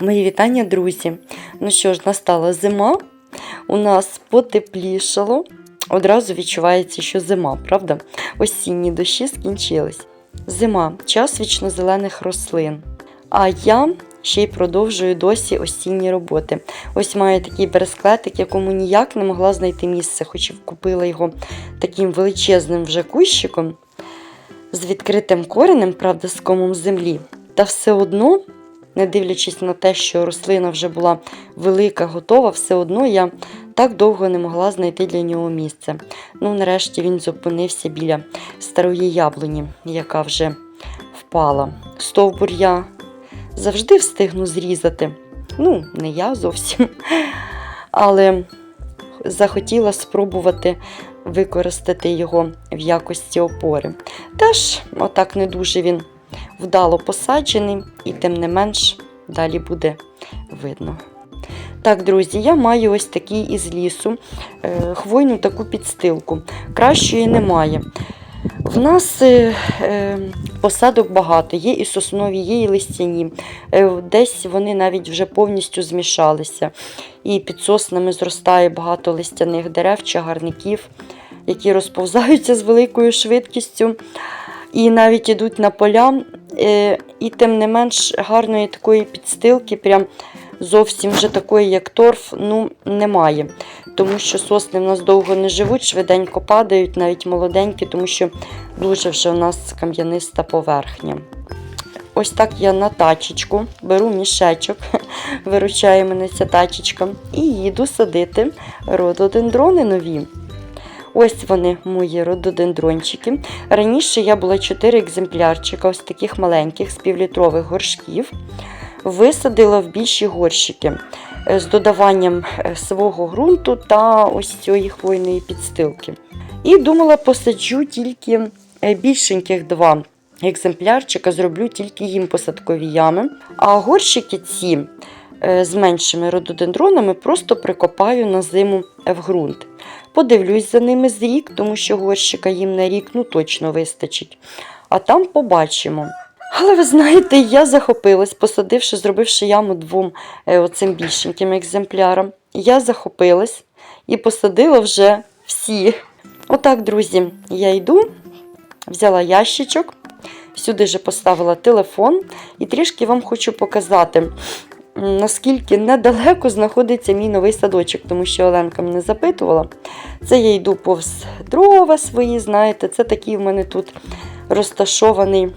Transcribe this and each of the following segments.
Мої вітання, друзі. Ну що ж, настала зима, у нас потеплішало. Одразу відчувається, що зима, правда? Осінні дощі скінчились. Зима час вічнозелених рослин. А я ще й продовжую досі осінні роботи. Ось маю такий бересклетик, якому ніяк не могла знайти місце, хоч купила його таким величезним вже кущиком з відкритим коренем, правда, з комом землі. Та все одно не дивлячись на те, що рослина вже була велика, готова, все одно я так довго не могла знайти для нього місце. Ну, нарешті він зупинився біля старої яблуні, яка вже впала. Стовбур я завжди встигну зрізати. Ну, не я зовсім, але захотіла спробувати використати його в якості опори. Теж, отак не дуже він вдало посаджений, і тим не менш далі буде видно. Так, друзі, я маю ось такий із лісу е, хвойну таку підстилку. Кращої немає. В нас е, е, посадок багато, є і соснові, є і листяні. Десь вони навіть вже повністю змішалися. І під соснами зростає багато листяних дерев, чагарників, які розповзаються з великою швидкістю і навіть йдуть на поля. Е, і тим не менш гарної такої підстилки, прям зовсім вже такої, як торф, ну, немає. Тому що сосни в нас довго не живуть, швиденько падають, навіть молоденькі, тому що дуже вже у нас кам'яниста поверхня. Ось так я на тачечку беру мішечок, виручає мене ця тачечка, і їду садити рододендрони нові. Ось вони, мої рододендрончики. Раніше я була 4 екземплярчика, ось таких маленьких з півлітрових горшків. Висадила в більші горщики е, з додаванням е, свого ґрунту та ось цієї хвойної підстилки. І думала, посаджу тільки е, більшеньких два екземплярчика, зроблю тільки їм посадкові ями. А горщики ці з меншими рододендронами просто прикопаю на зиму в ґрунт. Подивлюсь за ними з рік, тому що горщика їм на рік ну, точно вистачить. А там побачимо. Але ви знаєте, я захопилась, посадивши, зробивши яму двом е, оцим більшеньким екземплярам. Я захопилась і посадила вже всі. Отак, друзі, я йду, взяла ящичок, сюди же поставила телефон і трішки вам хочу показати наскільки недалеко знаходиться мій новий садочок, тому що Оленка мене запитувала. Це я йду повз дрова свої, знаєте, це такий в мене тут розташований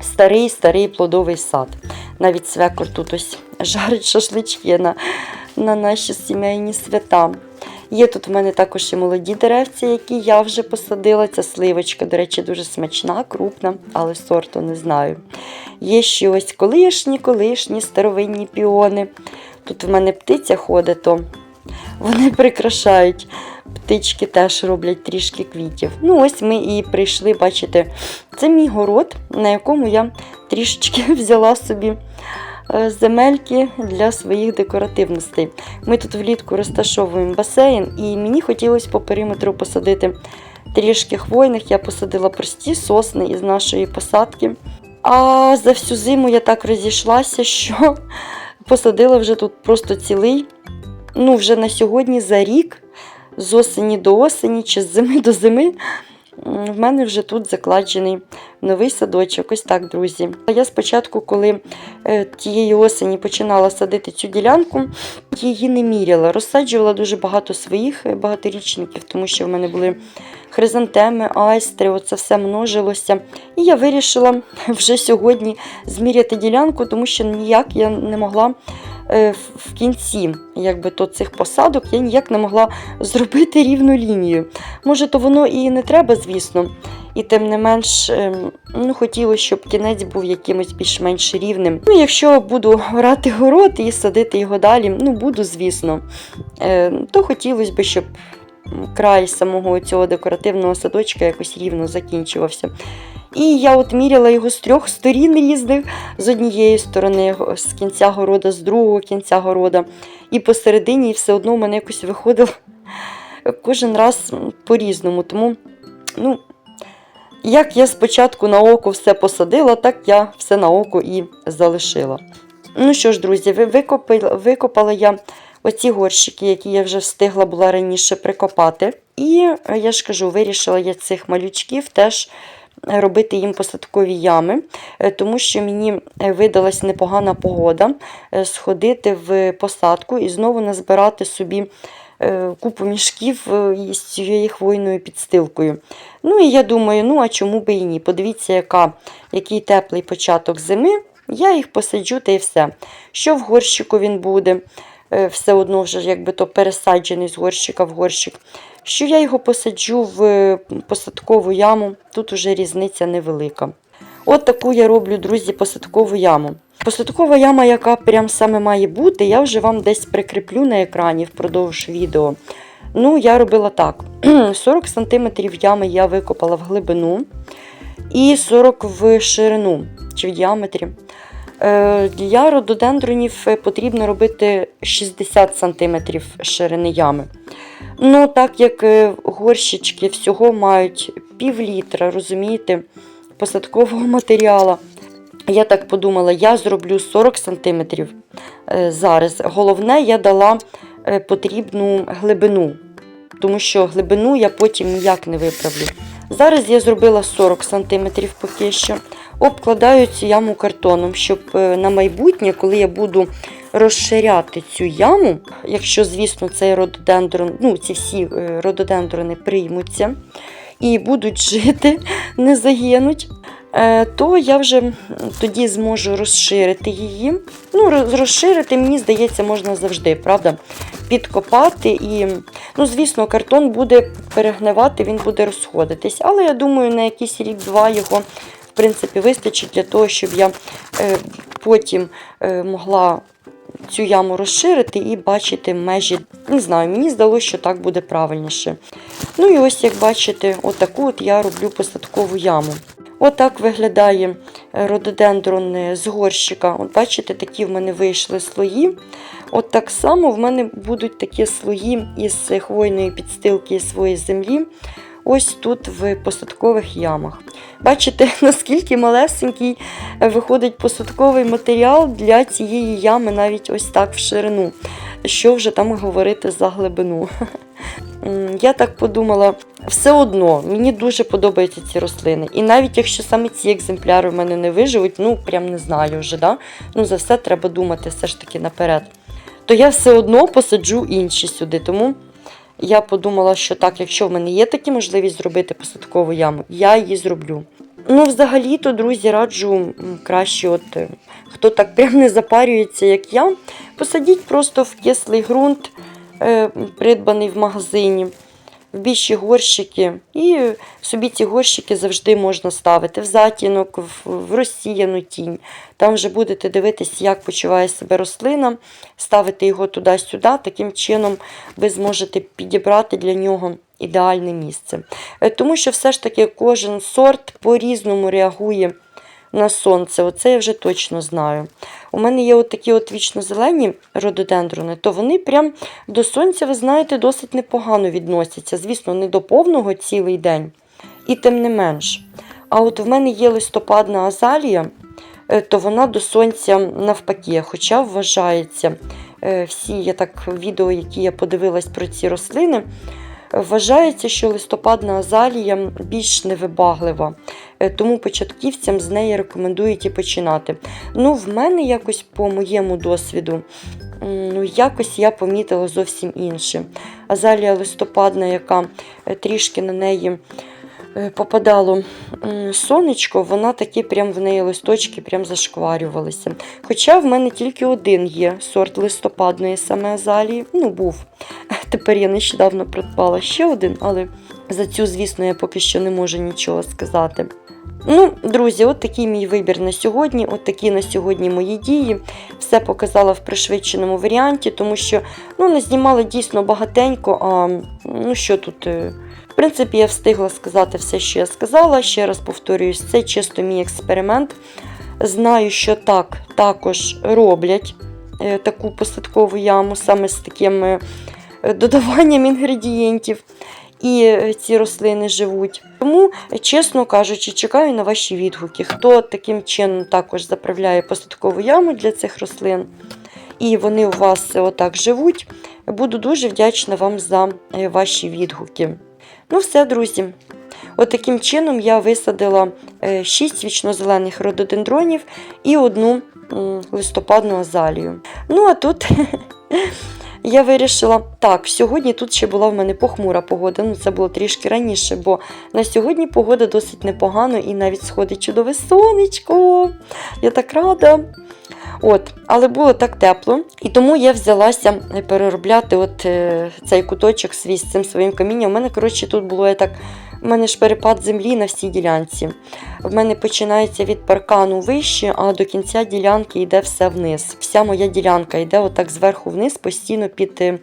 старий-старий плодовий сад. Навіть свекор тут ось жарить шашлички на, на наші сімейні свята. Є тут в мене також і молоді деревці, які я вже посадила. Ця сливочка, до речі, дуже смачна, крупна, але сорту не знаю. Є ще ось колишні, колишні старовинні піони. Тут в мене птиця ходить, то вони прикрашають. Птички теж роблять трішки квітів. Ну, ось ми і прийшли, бачите, це мій город, на якому я трішечки взяла собі земельки для своїх декоративностей. Ми тут влітку розташовуємо басейн, і мені хотілося по периметру посадити трішки хвойних. Я посадила прості сосни із нашої посадки. А за всю зиму я так розійшлася, що посадила вже тут просто цілий. Ну, вже на сьогодні за рік, з осені до осені чи з зими до зими. В мене вже тут закладений новий садочок. Ось так, друзі. Я спочатку, коли е, тієї осені починала садити цю ділянку, її не міряла. Розсаджувала дуже багато своїх е, багаторічників, тому що в мене були хризантеми, айстри, оце все множилося. І я вирішила вже сьогодні зміряти ділянку, тому що ніяк я не могла. Е, в кінці якби, то цих посадок я ніяк не могла зробити рівну лінію. Може, то воно і не треба, звісно. І тим не менш, ем, ну, хотілося, щоб кінець був якимось більш-менш рівним. Ну, Якщо буду грати город і садити його далі, ну буду, звісно, е, то хотілося б, щоб край самого цього декоративного садочка якось рівно закінчувався. І я от міряла його з трьох сторін різних, з однієї сторони, з кінця города, з другого кінця города. І посередині і все одно в мене якось виходило кожен раз по-різному. Тому, ну, як я спочатку на око все посадила, так я все на око і залишила. Ну що ж, друзі, викопила, викопала я оці горщики, які я вже встигла була раніше прикопати. І е, я ж кажу, вирішила я цих малючків теж робити їм посадкові ями, е, тому що мені е, видалась непогана погода е, сходити в посадку і знову назбирати собі купу мішків із цією хвойною підстилкою. Ну і я думаю, ну а чому би і ні? Подивіться, яка, який теплий початок зими. Я їх посаджу та і все. Що в горщику він буде, все одно вже якби то пересаджений з горщика в горщик. Що я його посаджу в е, посадкову яму, тут уже різниця невелика. От таку я роблю, друзі, посадкову яму. Посадкова яма, яка прям саме має бути, я вже вам десь прикріплю на екрані впродовж відео. Ну, я робила так: 40 см ями я викопала в глибину і 40 в ширину чи в діаметрі. Е, Для рододендронів е, потрібно робити 60 см ширини ями. Ну, так як е, горщички всього мають пів літра, розумієте, посадкового матеріалу. Я так подумала, я зроблю 40 см зараз. Головне, я дала потрібну глибину, тому що глибину я потім ніяк не виправлю. Зараз я зробила 40 см поки що. Обкладаю цю яму картоном, щоб е, на майбутнє, коли я буду розширяти цю яму, якщо, звісно, цей рододендрон, ну, ці всі е, рододендрони приймуться і будуть жити, не загинуть, е, то я вже тоді зможу розширити її. Ну, розширити, мені здається, можна завжди, правда? Підкопати і, ну, звісно, картон буде перегнивати, він буде розходитись. Але я думаю, на якийсь рік-два його, в принципі, вистачить для того, щоб я е, потім е, могла цю яму розширити і бачити межі. Не знаю, мені здалося, що так буде правильніше. Ну і ось, як бачите, отаку от я роблю посадкову яму. Отак виглядає е, рододендрон з горщика. От бачите, такі в мене вийшли слої. От так само в мене будуть такі слої із хвойної підстилки своєї землі. Ось тут в посадкових ямах. Бачите, наскільки малесенький е, виходить посадковий матеріал для цієї ями, навіть ось так в ширину. Що вже там говорити за глибину. Я так подумала, все одно мені дуже подобаються ці рослини. І навіть якщо саме ці екземпляри в мене не виживуть, ну прям не знаю вже, да? ну за все треба думати все ж таки наперед. То я все одно посаджу інші сюди. Тому я подумала, що так, якщо в мене є такі можливість зробити посадкову яму, я її зроблю. Ну, взагалі-то, друзі, раджу краще, от е, хто так прям не запарюється, як я, посадіть просто в кислий ґрунт, е, придбаний в магазині, в більші горщики. І собі ці горщики завжди можна ставити в затінок, в, в розсіяну тінь. Там вже будете дивитися, як почуває себе рослина, ставити його туди-сюди. Таким чином ви зможете підібрати для нього ідеальне місце. Е, Тому що все ж таки кожен сорт по-різному реагує на сонце. Оце я вже точно знаю. У мене є от такі от вічно-зелені рододендрони, то вони прям до сонця, ви знаєте, досить непогано відносяться. Звісно, не до повного цілий день. І тим не менш. А от в мене є листопадна азалія, е, то вона до сонця навпаки, хоча вважається е, всі я так відео, які я подивилась про ці рослини. Вважається, що листопадна азалія більш невибаглива, е, тому початківцям з неї рекомендують і починати. Ну, в мене якось по моєму досвіду, ну, якось я помітила зовсім інше. Азалія листопадна, яка е, трішки на неї е, попадало сонечко, вона такі прям в неї листочки прям зашкварювалися. Хоча в мене тільки один є сорт листопадної саме азалії. Ну, був. Тепер я нещодавно придбала ще один, але за цю, звісно, я поки що не можу нічого сказати. Ну, друзі, от такий мій вибір на сьогодні. От такі на сьогодні мої дії. Все показала в пришвидшеному варіанті, тому що ну, не знімала дійсно багатенько. А ну що тут. е, В принципі, я встигла сказати все, що я сказала. Ще раз повторююсь, це чисто мій експеримент. Знаю, що так також роблять е, таку посадкову яму саме з таким е, додаванням інгредієнтів. І е, ці рослини живуть. Тому, е, чесно кажучи, чекаю на ваші відгуки. Хто таким чином також заправляє посадкову яму для цих рослин, і вони у вас отак живуть, буду дуже вдячна вам за е, ваші відгуки. Ну, все, друзі. Отаким чином я висадила 6 вічнозелених рододендронів і одну листопадну азалію. Ну, а тут я вирішила, так, сьогодні тут ще була в мене похмура погода. Ну, це було трішки раніше, бо на сьогодні погода досить непогана і навіть сходить чудове сонечко. Я так рада. От, але було так тепло, і тому я взялася переробляти от е, цей куточок свій з цим своїм камінням. У мене, коротше, тут було я так. У мене ж перепад землі на всій ділянці. В мене починається від паркану вище, а до кінця ділянки йде все вниз. Вся моя ділянка йде отак зверху вниз, постійно під е,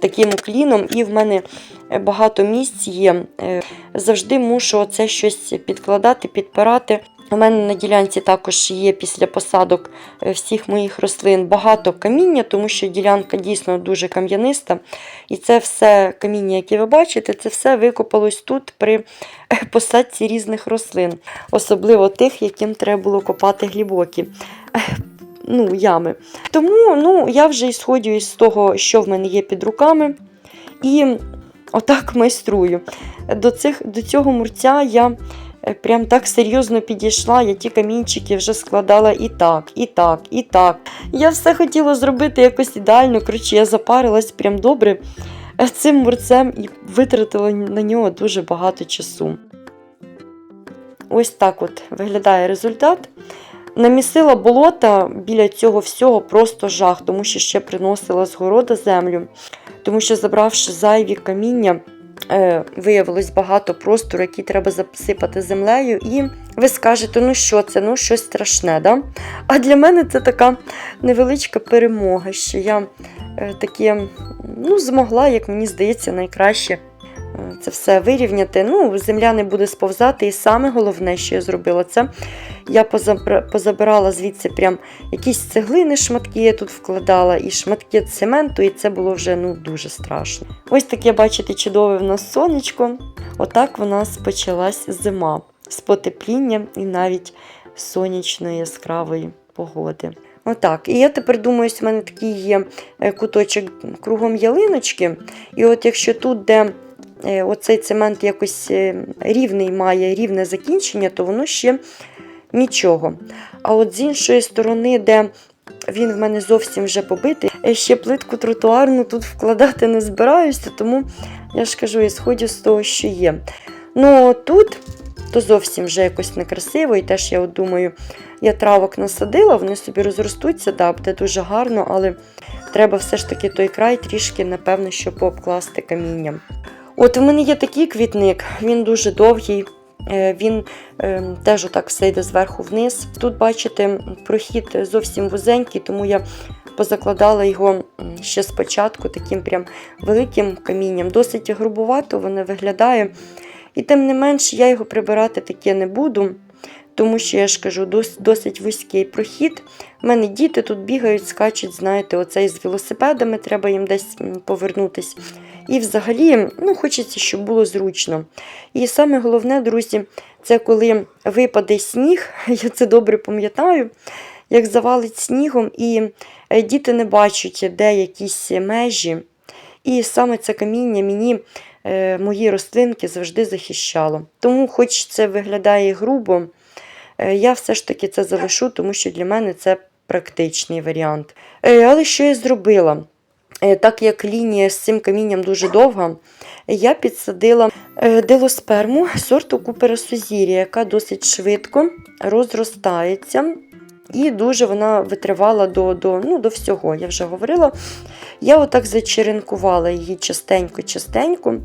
таким укліном, і в мене е, багато місць є. Е, Завжди мушу оце щось підкладати, підпирати. У мене на ділянці також є після посадок е, всіх моїх рослин багато каміння, тому що ділянка дійсно дуже кам'яниста. І це все каміння, яке ви бачите, це все викопалось тут при е, посадці різних рослин, особливо тих, яким треба було копати глибокі е, ну, ями. Тому ну, я вже ісходжу із того, що в мене є під руками. І отак майструю. До, цих, до цього мурця я прям так серйозно підійшла, я ті камінчики вже складала і так, і так, і так. Я все хотіла зробити якось ідеально. Коротше, я запарилась прям добре е, цим мурцем і витратила на нього дуже багато часу. Ось так от виглядає результат. Намісила болота біля цього всього просто жах, тому що ще приносила з города землю, тому що забравши зайві каміння, е, виявилось багато простору, який треба засипати землею. І ви скажете, ну що це, ну щось страшне. Да? А для мене це така невеличка перемога, що я е, таке ну, змогла, як мені здається, найкраще. Це все вирівняти. Ну, земля не буде сповзати. І саме головне, що я зробила, це я позабирала звідси прям якісь цеглини, шматки я тут вкладала, і шматки цементу, і це було вже ну, дуже страшно. Ось таке, бачите, чудове в нас сонечко. Отак в нас почалась зима з потеплінням і навіть сонячної яскравої погоди. Отак. І я тепер думаю, ось в мене такий є е, куточок кругом ялиночки. І от якщо тут, де оцей цемент якось е, рівний має рівне закінчення, то воно ще нічого. А от з іншої сторони, де він в мене зовсім вже побитий, ще плитку тротуарну тут вкладати не збираюся, тому я ж кажу, я сходжу з того, що є. Ну тут то зовсім вже якось некрасиво, і теж я от думаю, я травок насадила, вони собі розростуться, да, буде дуже гарно, але треба все ж таки той край трішки, напевно, що пообкласти камінням. От в мене є такий квітник, він дуже довгий. е, Він е, теж отак все йде зверху вниз. Тут, бачите, прохід зовсім вузенький, тому я позакладала його ще спочатку таким прям великим камінням. Досить грубувато воно виглядає. І тим не менш, я його прибирати таке не буду, тому що я ж кажу, досить вузький прохід. У мене діти тут бігають, скачуть, знаєте, оцей з велосипедами, треба їм десь повернутись. І взагалі, ну, хочеться, щоб було зручно. І саме головне, друзі, це коли випаде сніг, я це добре пам'ятаю, як завалить снігом, і е, діти не бачать, де якісь межі. І саме це каміння мені е, мої рослинки завжди захищало. Тому, хоч це виглядає грубо, я все ж таки це залишу, тому що для мене це практичний варіант. Е, Але що я зробила? Е, Так як лінія з цим камінням дуже довга, я підсадила е, дилосперму сорту Купера Сузір'я, яка досить швидко розростається. І дуже вона витривала до, до, ну, до всього, я вже говорила. Я отак зачеренкувала її частенько-частенько,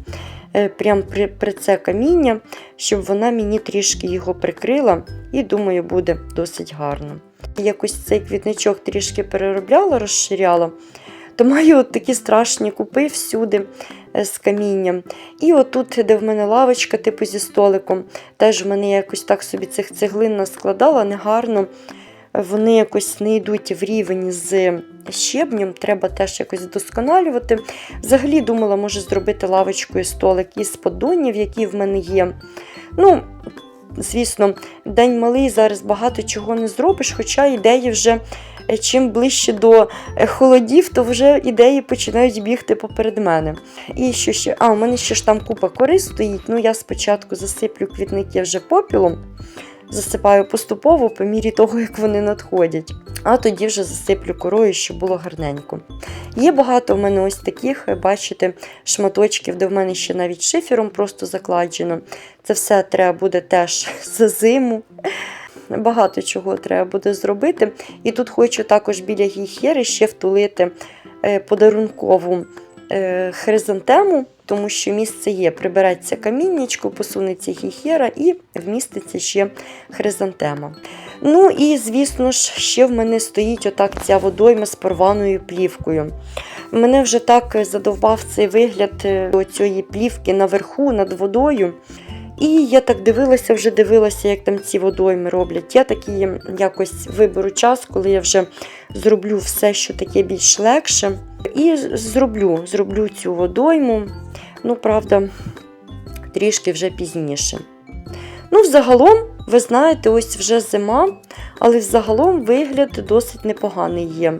е, прям при, при це каміння, щоб вона мені трішки його прикрила, і думаю, буде досить гарно. Якось цей квітничок трішки переробляла, розширяла, то маю от такі страшні купи всюди е, з камінням. І отут, де в мене лавочка, типу зі столиком, теж в мене якось так собі цих цеглин наскладала негарно. Вони якось не йдуть в рівень з щебнем, треба теж якось вдосконалювати. Взагалі думала, може зробити лавочкою столик із поддонів, які в мене є. Ну, звісно, день малий, зараз багато чого не зробиш, хоча ідеї вже е, чим ближче до е, холодів, то вже ідеї починають бігти поперед мене. І що ще? А, у мене ще ж там купа кори стоїть. Ну, я спочатку засиплю квітники вже попілом, засипаю поступово по мірі того, як вони надходять. А тоді вже засиплю корою, щоб було гарненько. Є багато в мене ось таких, е, бачите, шматочків, де в мене ще навіть шифером просто закладено. Це все треба буде теж за зиму. Багато чого треба буде зробити. І тут хочу також біля гіхери ще втулити е, подарункову хризантему, тому що місце є. Прибереться каміннячко, посунеться хіхера і вміститься ще хризантема. Ну і, звісно ж, ще в мене стоїть отак ця водойма з порваною плівкою. Мене вже так задовбав цей вигляд е, цієї плівки наверху над водою. І я так дивилася, вже дивилася, як там ці водойми роблять. Я такі якось виберу час, коли я вже зроблю все, що таке більш легше. І зроблю, зроблю цю водойму. Ну, правда, трішки вже пізніше. Ну, взагалом, ви знаєте, ось вже зима, але взагалом вигляд досить непоганий є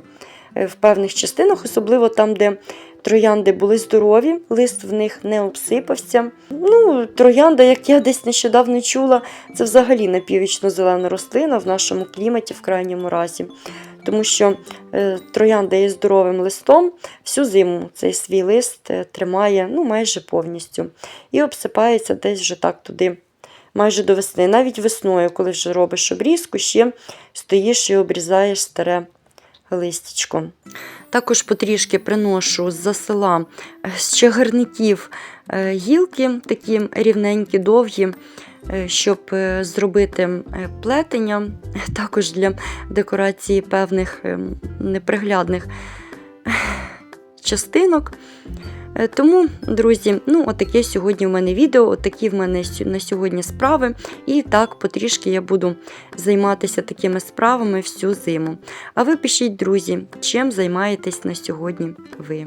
е, в певних частинах, особливо там, де троянди були здорові, лист в них не обсипався. Ну, троянда, як я десь нещодавно чула, це взагалі напіввічно-зелена рослина в нашому кліматі, в крайньому разі. Тому що е, троянда є здоровим листом, всю зиму цей свій лист е, тримає ну, майже повністю. І обсипається десь вже так туди, майже до весни. Навіть весною, коли вже робиш обрізку, ще стоїш і обрізаєш старе листячко. Також потрішки приношу з-за села е, з чагарників е, гілки, такі рівненькі, довгі, е, щоб зробити плетення, також для декорації певних е, неприглядних частинок. Е, Тому, друзі, ну, отаке сьогодні в мене відео, отакі в мене на сьогодні справи. І так потрішки я буду займатися такими справами всю зиму. А ви пишіть, друзі, чим займаєтесь на сьогодні ви.